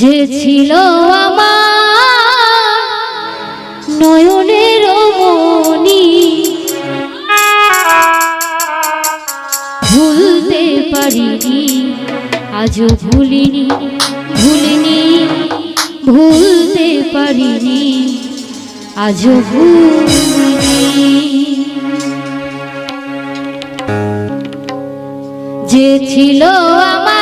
যে ছিল নয়নের মনি ভুলতে পারিনি, আজও ভুলিনি ভুলিনি, ভুলতে পারিনি, আজও ভুলিনি। যে ছিল আমার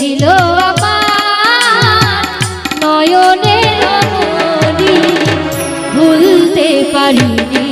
ছিল ভুলতে পারিনি।